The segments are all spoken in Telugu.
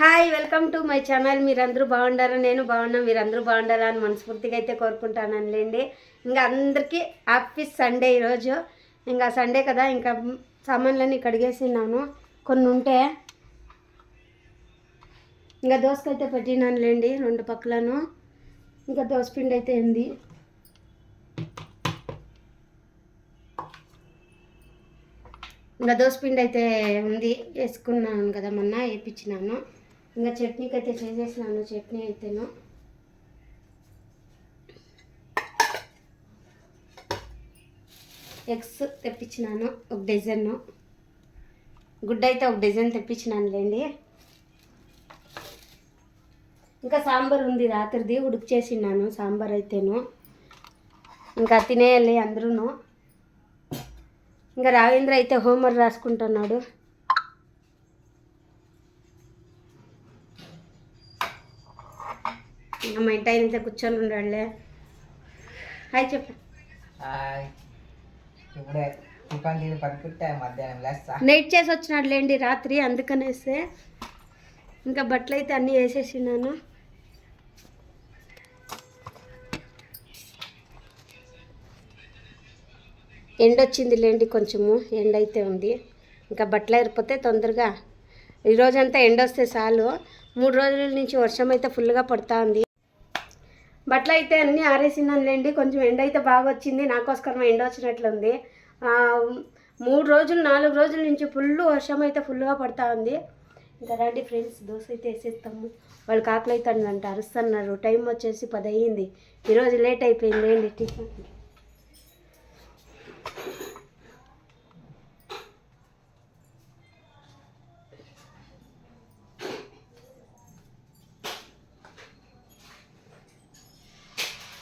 Hi welcome to my channel. మీరందరూ బాగుండారా? నేను బాగున్నా. మీరందరూ బాగుండారా అని మనస్ఫూర్తిగా అయితే కోరుకుంటానండి ఇంకా అందరికీ హ్యాపీ సండే ఈరోజు. ఇంకా సండే కదా ఇంకా సామాన్లన్నీ కడిగేసినాను కొన్ని ఉంటే ఇంకా దోసకైతే పెట్టినానులేండి రెండు పక్కలను. ఇంకా దోసపిండి అయితే ఉంది. ఇంకా దోసపిండి అయితే ఉంది. వేసుకున్నాను కదా మొన్న వేయించినాను ఇంకా చట్నీకి అయితే చేసేసినాను చట్నీ అయితేను. ఎగ్స్ తెప్పించినాను ఒక డజన్. గుడ్డ అయితే ఒక డజన్ తెప్పించినానులేండి ఇంకా సాంబార్ ఉంది రాత్రిది ఉడుకు చేసినాను సాంబార్ అయితేను. ఇంకా తినేయాలి అందరూ ఇంకా రావేంద్ర అయితే హోంవర్క్ రాసుకుంటున్నాడు. మా ఇంటి ఆయన కూర్చొని ఉండాడులే హాయ్ చెప్పు. హాయ్. ఇప్పుడే టిఫిన్ తిని పడుకుంటే మధ్యాహ్నం లేస్తా. నైట్ చేసి వచ్చినాడులేండి రాత్రి అందుకనేస్తే ఇంకా బట్టలు అయితే అన్నీ వేసేసినాను. ఎండ వచ్చింది లేండి కొంచెము ఎండ అయితే ఉంది. ఇంకా బట్టలు ఏరిపోతే తొందరగా. ఈ రోజంతా ఎండ వస్తే చాలు. మూడు రోజుల నుంచి వర్షం అయితే ఫుల్గా పడుతూ ఉంది బట్టలు అయితే అన్నీ ఆరేసినానులేండి కొంచెం ఎండ అయితే బాగా వచ్చింది నాకోసరం ఎండ వచ్చినట్లుంది. మూడు రోజులు నాలుగు రోజుల నుంచి ఫుల్ వర్షం అయితే ఫుల్గా పడుతూ ఉంది. ఇంకా రండి ఫ్రెండ్స్ దోశ అయితే వేసేస్తాము. వాళ్ళు కాకులు అయితే అంట అరుస్తున్నారు టైం వచ్చేసి పది అయ్యింది ఈరోజు లేట్ అయిపోయింది ఏంటి టిఫిన్?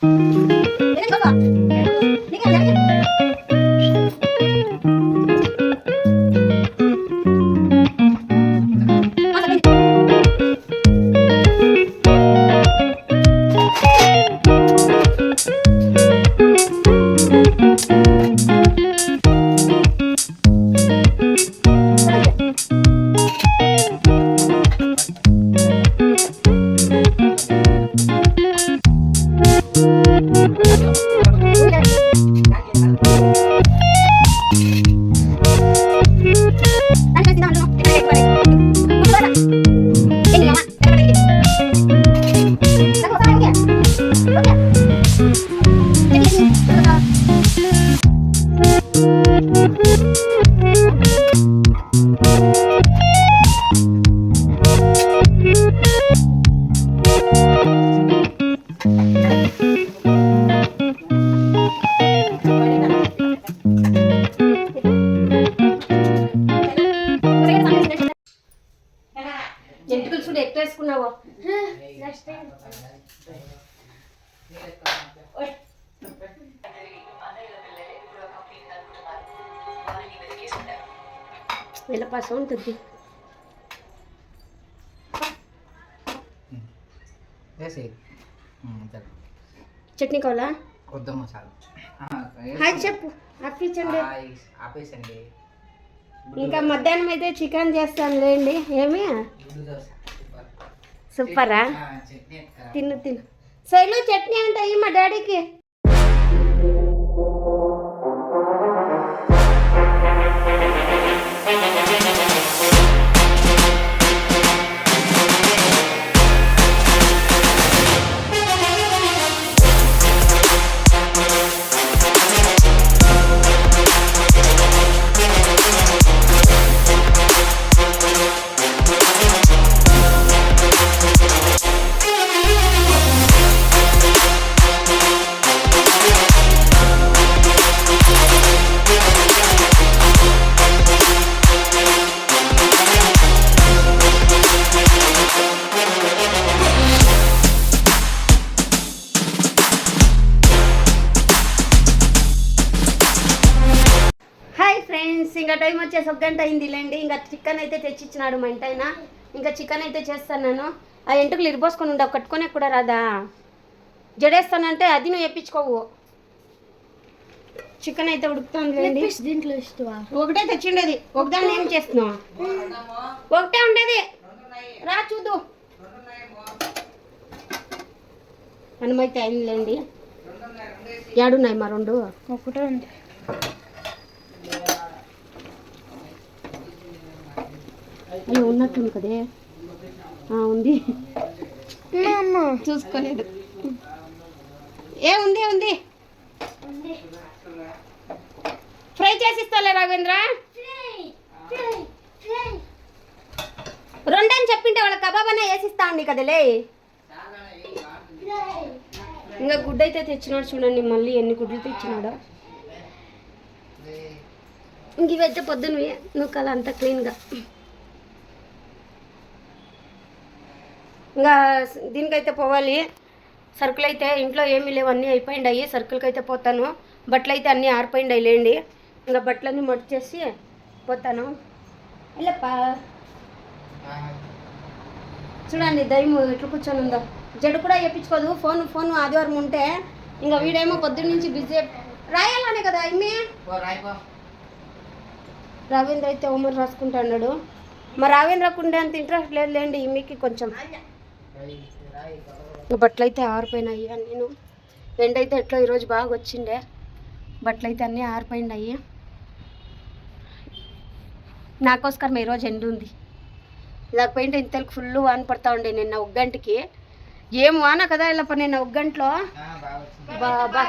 Música వెళ్ళపాసం ఉంటుంది వేసి చట్నీ కావాలా కొద్ది మసాలా హాయ్ చెప్పు అప్పించండి హాయ్ ఆపేసండి ఇంకా మధ్యాహ్నం అయితే చికెన్ చేస్తాను లేండి ఏమి గుడ్డు దోశ సూపరా ఆ, చట్నీ ఎత్తుకురా. తిను తిను శైలు చట్నీ అంటే అయ్యి మా డాడీకి గంట అయింది అయిందిలేండి ఇంకా చికెన్ అయితే తెచ్చిచ్చినాడు మా ఇంటాయన ఇంకా చికెన్ అయితే చేస్తాను నేను. ఆ ఎంటుకలు ఇరిపోసుకొని ఉండవు కట్టుకునే కూడా రాదా? జడేస్తానంటే అది నువ్వు ఎప్పించుకోవు. చికెన్ అయితే ఉడుకుతుంది దీంట్లో ఒకటే తెచ్చిండేది. ఒకదాన్ని ఏం చేస్తున్నావు? ఒకటే ఉండేది. రా చూద్దు. అయింది అయిందిలేండి. ఏడున్నాయి మా రెండు? ఒకటే ఉంది. అయ్యో ఉన్నట్టుంది కదే. ఉంది. చూసుకోలేదు. ఏ ఉంది ఉంది. ఫ్రై చేసి ఇస్తాలే రాఘవేంద్ర. రెండని చెప్పింటే వాళ్ళ కబాబ్ అనే వేసిస్తా అండి కదలే ఇంకా గుడ్డు అయితే తెచ్చినాడు చూడండి మళ్ళీ ఎన్ని గుడ్లు తెచ్చినాడో. ఇంక ఇవైతే పొద్దునవి నువ్వు అంతా క్లీన్గా. ఇంకా దీనికైతే పోవాలి. సరుకులు అయితే ఇంట్లో ఏమీ లేవు అన్నీ అయిపోయిండాయి. సరుకులకి అయితే పోతాను. బట్టలు అయితే అన్నీ ఆరిపోయిండాయి లేండి. ఇంకా బట్టలన్నీ మడిచేసి పోతాను. వెళ్ళప్పా. చూడండి దయ్యం ఎట్లా కూర్చొని ఉందో. జడు కూడా చెప్పించుకోదు. ఫోన్ ఫోన్ ఆదివారం ఉంటే ఇంకా వీడేమో పొద్దున్న నుంచి బిజీ రాయాలనే కదా రాయిపో రవీంద్ర అయితే హోంవర్క్ రాసుకుంటా అన్నాడు. మరి రవీంద్రకు ఉండే అంత ఇంట్రెస్ట్ లేదు లేండి ఈమెకి కొంచెం. బట్టలు అయితే ఆరిపోయినాయి నేను. ఎండ అయితే ఎట్లా ఈరోజు బాగా వచ్చిండే. బట్టలు అయితే అన్నీ ఆరిపోయినాయి. నాకోస్కరం ఈరోజు ఎండ ఉంది. లేకపోయింటే ఇంతకు ఫుల్ వాన పడతా ఉండే నిన్న ఒక గంటకి. ఏం వాన కదా ఇలా ప- నిన్న ఒక గంటలో? ఆ, బాగా వచ్చింది. బాబా.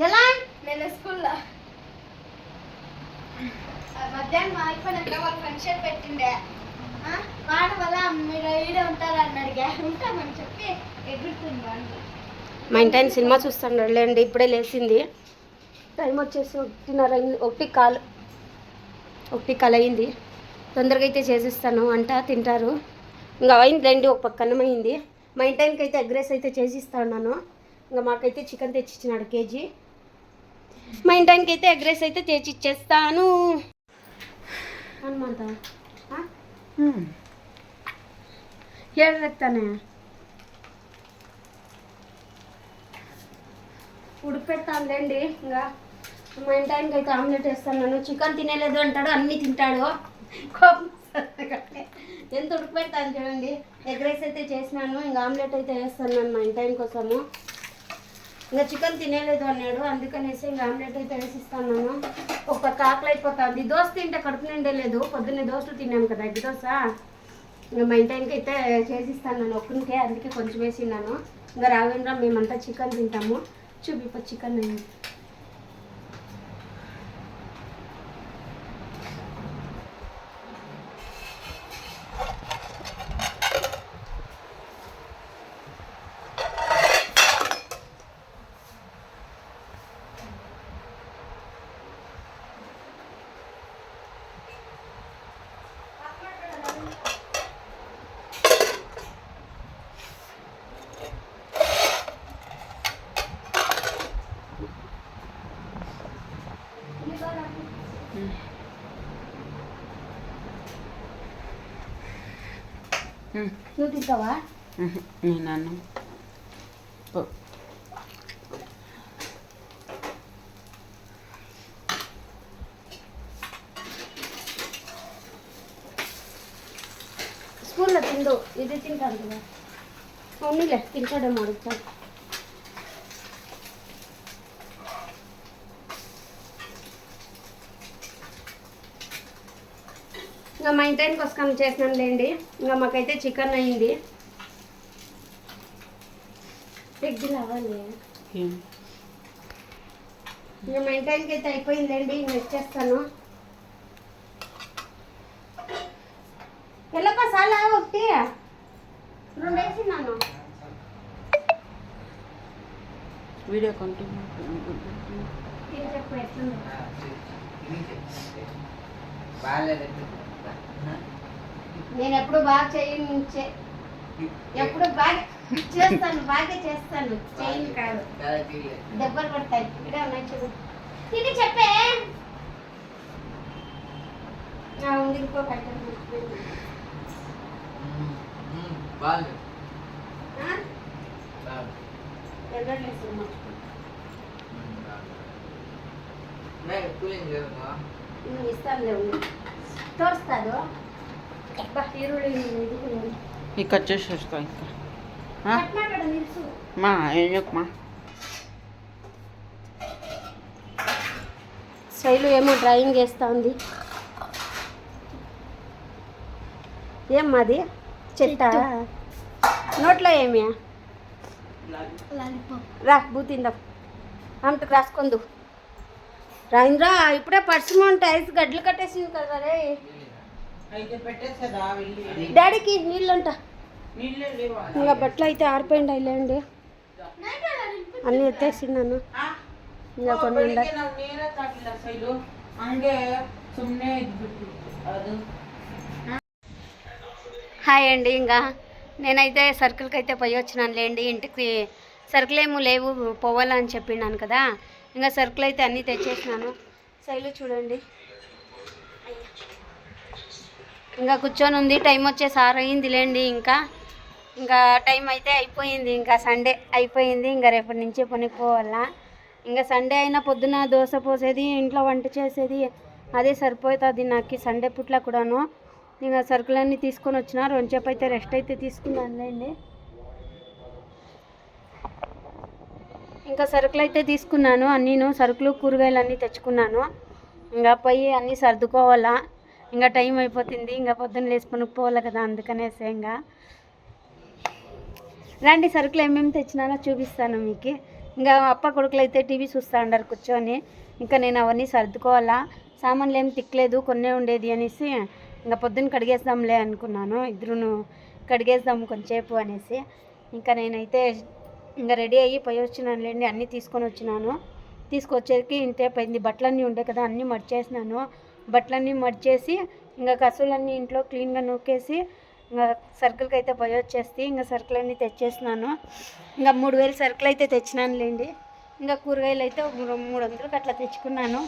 ఎలా? నేను స్కూల్లో. మధ్యాహ్నం వాళ్ళు ఫంక్షన్ పెట్టిండే. వాడ వల్ల మీరు ఉంటామని చెప్పి ఎగురుతుంది సినిమా చూస్తాడు లేండి ఇప్పుడే లేచింది. టైం వచ్చేసి ఒకటిన్నర అయింది ఒకటి కాలు ఒకటి కాలు అయింది. తొందరగా అయితే చేసిస్తాను వంట తింటారు. ఇంకా అయిందిలేండి ఒక పక్కనమైంది మా ఇంటి ఆయనకి అయితే ఎగ్ రైస్ అయితే చేసిస్తా ఉన్నాను. ఇంకా మాకైతే చికెన్ తెచ్చిచ్చినాడు కేజీ. మా ఇంటాయనకి అయితే ఎగ్ రైస్ అయితే తెచ్చి ఇచ్చేస్తాను అనమాట ఏడు ఉడిపెడతాను లేండి ఇంకా మా ఇంటాయనకి అయితే ఆమ్లెట్ వేస్తాను చికెన్ తినలేదు అంటాడు అన్నీ తింటాడు కోపం ఎంత ఉడిపెడతాను చూడండి ఎగ్ రైస్ అయితే చేసినాను ఇంకా ఆమ్లెట్ అయితే వేస్తాను మా మా ఆయన కోసము ఇంకా చికెన్ తినేలేదు అన్నాడు. అందుకనేసి ఇంకా ఆమ్లెట్ అయితే వేసిస్తాను ఒక కాకలు అయిపోతుంది. దోశ తింటే కడుపు నిండలేదు పొద్దున్నే దోశలు తిన్నాను కదా ఎగ్ దోశ. ఇంకా మా ఇంటికి అయితే చేసిస్తాను నేను ఒక్కనికే అందుకే కొంచెం వేసినాను ఇంకా రావేంద్ర మేమంతా చికెన్ తింటాము. చూపిపో చికెన్ అయింది నువ్వు తింటావా నేను అన్నం పో- స్కూల్లో తిండు ఇది తింటాను ఇంకా మా ఇంటి కోసం చేసినాను లేండి ఇంకా మాకైతే చికెన్ అయింది. ఎగ్గులు అవ్వాలి? ఇంకా మా ఇంటి అయితే అయిపోయిందండి ఇంకా ఇచ్చేస్తాను ఎల్లప్ప సాలా ఒకటి. రెండు వేసినాను వీడియో కంటిన్యూ ఏం చెప్పు ఎట్లుంది. బాగాలేదు. నేను ఎప్పుడు బాగా చేయను ఎప్పుడు బాగా చేస్తాను బాగా చేస్తాను. చేయను కాదు. దెబ్బలు పడతాయి. ఇక్కడే ఉన్నాయి చూడు. తిని చెప్పే. ఉంది కూడా ఉంది. ఇక కట్ చేసేస్తా ఇంకా మా ఎందుకుమా శైలు ఏమో డ్రాయింగ్ వేస్తూ ఉంది ఏం మాది చెట్ట నోట్లో ఏమి రా బూతిందాం ఆమెకు రాసుకుందు రాయింద్రా ఇప్పుడే పర్సుమంటే ఐస్ గడ్లు కట్టేసింది కదా రే. డాడీకి నీళ్ళంట. ఇంకా బట్టలు అయితే ఆరిపోయింది అయిలేండి అన్నీ ఎత్తేసిండాను ఇంకా కొన్ని హాయ్ అండి ఇంకా నేనైతే సర్కిల్కి అయితే పోయి వచ్చినాను లేండి ఇంటికి సర్కిల్ ఏమో లేవు పోవాలని చెప్పినాను కదా. ఇంకా సరుకులు అయితే అన్నీ తెచ్చేసినాను. శైలు చూడండి. ఇంకా కూర్చొని ఉంది. టైం వచ్చేసి ఆరు అయింది లేండి ఇంకా. ఇంకా టైం అయితే అయిపోయింది. ఇంకా సండే అయిపోయింది. ఇంకా రేపటి నుంచే పనికి పోవాలా. ఇంకా సండే అయినా పొద్దున దోశ పోసేది ఇంట్లో వంట చేసేది అదే సరిపోతుంది నాకు సండే పుట్ల కూడాను. ఇంకా సరుకులన్నీ తీసుకొని వచ్చిన. రెండుసేపు అయితే రెస్ట్ అయితే తీసుకున్నానులేండి. ఇంకా సరుకులు అయితే తీసుకున్నాను. అన్నీను సరుకులు కూరగాయలు అన్నీ తెచ్చుకున్నాను. ఇంకా పోయి అన్నీ సర్దుకోవాలా. ఇంకా టైం అయిపోతుంది. ఇంకా పొద్దున్న లేసుకొని పోవాలి కదా అందుకనేసి ఇంకా. రండి సరుకులు ఏమేమి తెచ్చినానో చూపిస్తాను మీకు. ఇంకా అప్ప కొడుకులు అయితే టీవీ చూస్తూ ఉండారు కూర్చొని. ఇంకా నేను అవన్నీ సర్దుకోవాలా. సామాన్లు ఏం తిక్కలేదు కొన్నే ఉండేది అనేసి ఇంకా పొద్దున్న కడిగేద్దాంలే అనుకున్నాను. ఇద్దరును కడిగేద్దాం కొంచెంసేపు అనేసి. ఇంకా నేనైతే ఇంకా రెడీ అయ్యి పోయి వచ్చినానులేండి అన్నీ తీసుకొని వచ్చినాను. తీసుకొచ్చేకి ఇంతే పోయింది. బట్టలన్నీ ఉండే కదా అన్నీ మడిచేసినాను. బట్టలన్నీ మడిచేసి ఇంకా కసులన్నీ ఇంట్లో క్లీన్గా నూకేసి ఇంకా సర్కిల్కి అయితే పోయి వచ్చేస్తే ఇంకా అన్నీ తెచ్చేసినాను. ఇంకా మూడు వేలు సర్కిల్ అయితే తెచ్చినానులేండి. ఇంకా కూరగాయలు అయితే మూడు వందలకి అట్లా తెచ్చుకున్నాను.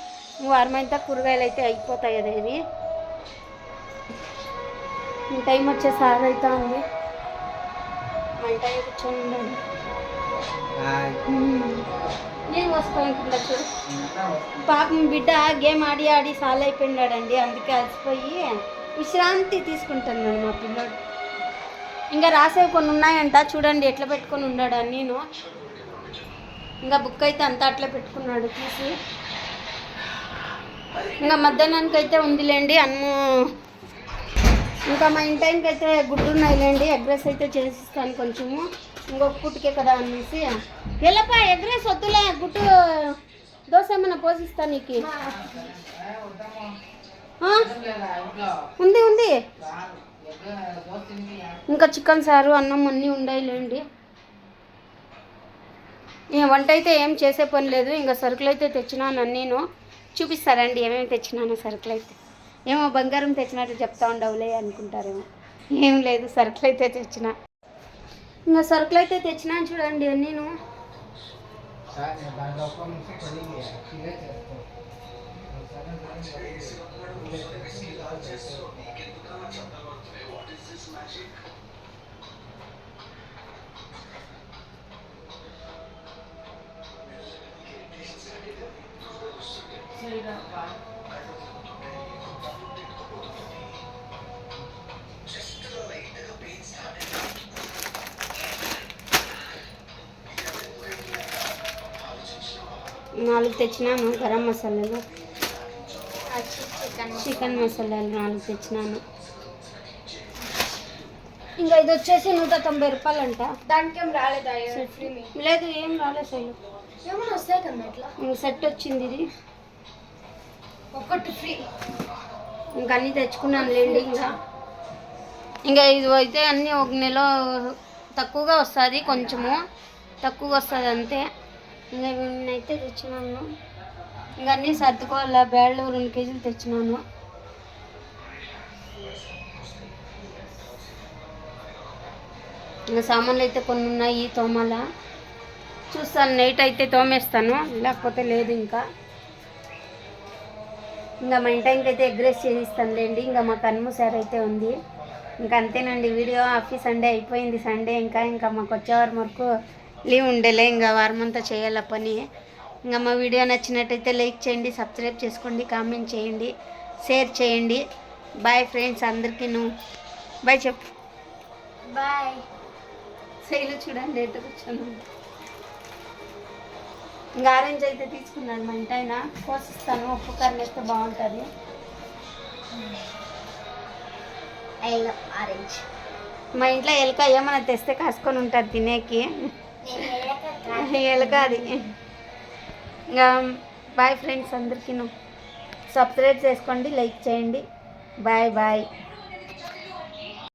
వారమంతా వారం కూరగాయలు అయితే అయిపోతాయి అదేవి టైం వచ్చే సార్ అవుతా ఉంది మంట కూర్చొని ఉండండి నేను చూడు పాపం బిడ్డ గేమ్ ఆడి ఆడి సాల్ అయిపోయినాడండి అందుకే అలసిపోయి విశ్రాంతి తీసుకుంటున్నాను మా పిల్లోడు. ఇంకా రాసేవి కొన్ని ఉన్నాయంట. చూడండి ఎట్లా పెట్టుకొని ఉన్నాడు నేను. ఇంకా బుక్ అయితే అంతా అట్లా పెట్టుకున్నాడు తీసి. ఇంకా మధ్యాహ్నానికి అయితే ఉందిలేండి. అన్ను ఇంకా మా ఇంటి టైంకి అయితే గుడ్డు ఉన్నాయిలేండి. ఎగ్ రైస్ అయితే చేసిస్తాను కొంచెము. ఇంకొక పుట్టుకే కదా అనేసి. వెళ్ళపా ఎగ్ రైస్ వద్దులే దోశ ఏమన్నా పోసిస్తా నీకు. ఉంది ఉంది. ఇంకా చికెన్ సారు అన్నం అన్నీ ఉండాయిలేండి వంట అయితే ఏం చేసే పని లేదు. ఇంకా సరుకులు అయితే తెచ్చినాను నేను చూపిస్తారండి ఏమేమి తెచ్చినాను సరుకులు అయితే. ఏమో బంగారం తెచ్చినట్టు చెప్తా ఉండవులే అనుకుంటారేమో. ఏం లేదు సరుకులు అయితే తెచ్చిన. ఇంకా సరుకులు అయితే తెచ్చినాను చూడండి నేను దాంట్లో నాలుగు తెచ్చినాను గరం మసాలాలు. చికెన్ మసాలాలు నాలుగు తెచ్చినాను. ఇంకా ఇది వచ్చేసి నూట తొంభై రూపాయలు అంట దానికి ఏం రాలేదా ఫ్రీ మీ? లేదు ఏం రాలేదు శైలు ఏమైనా వస్తాయి కదా ఇట్లా ఇంక సెట్ వచ్చింది ఇది. ఒక్కటి ఫ్రీ. ఇంకా అన్నీ తెచ్చుకున్నాను లేండి ఇంకా. ఇంకా ఇది అయితే అన్నీ ఒక నెల తక్కువగా వస్తుంది కొంచెము. తక్కువగా వస్తుంది అంతే. ఇంకా అయితే తెచ్చినాను. ఇంకా అన్నీ సర్దుకోవాలా? బ్యాళ్ళు రెండు కేజీలు తెచ్చినాను. ఇంకా సామాన్లు అయితే కొన్ని ఉన్నాయి తోమాల. చూస్తాను నైట్ అయితే తోమేస్తాను. లేకపోతే లేదు ఇంకా. ఇంకా మా ఇంటికి అయితే ఎగ్రెస్ చేయిస్తానులేండి ఇంకా మా కన్ము సార్ అయితే ఉంది. ఇంకా అంతేనండి వీడియో ఆఫీస్ సండే అయిపోయింది. సండే ఇంకా ఇంకా మాకు వచ్చేవారి వరకు లీవ్ ఉండేలే ఇంకా వారం అంతా చేయాల పని. ఇంకా మా వీడియో నచ్చినట్టయితే లైక్ చేయండి సబ్స్క్రైబ్ చేసుకోండి కామెంట్ చేయండి షేర్ చేయండి. బాయ్ ఫ్రెండ్స్ అందరికీ బాయ్ చెప్పు. బాయ్ శైలు చూడండి ఎటు కూర్చొని ఇంకా ఆరెంజ్ అయితే తీసుకున్నాడు మా ఇంటి ఆయన కోసిస్తాను ఉప్పు కారం వేస్తే బాగుంటుంది. ఆరెంజ్ మా ఇంట్లో ఎలుక ఏమైనా తెస్తే కాసుకొని ఉంటుంది తినేకి. ఎలుక అది ఇంకా బాయ్ ఫ్రెండ్స్ అందరికీ సబ్స్క్రైబ్ చేసుకోండి లైక్ చేయండి. Bye bye.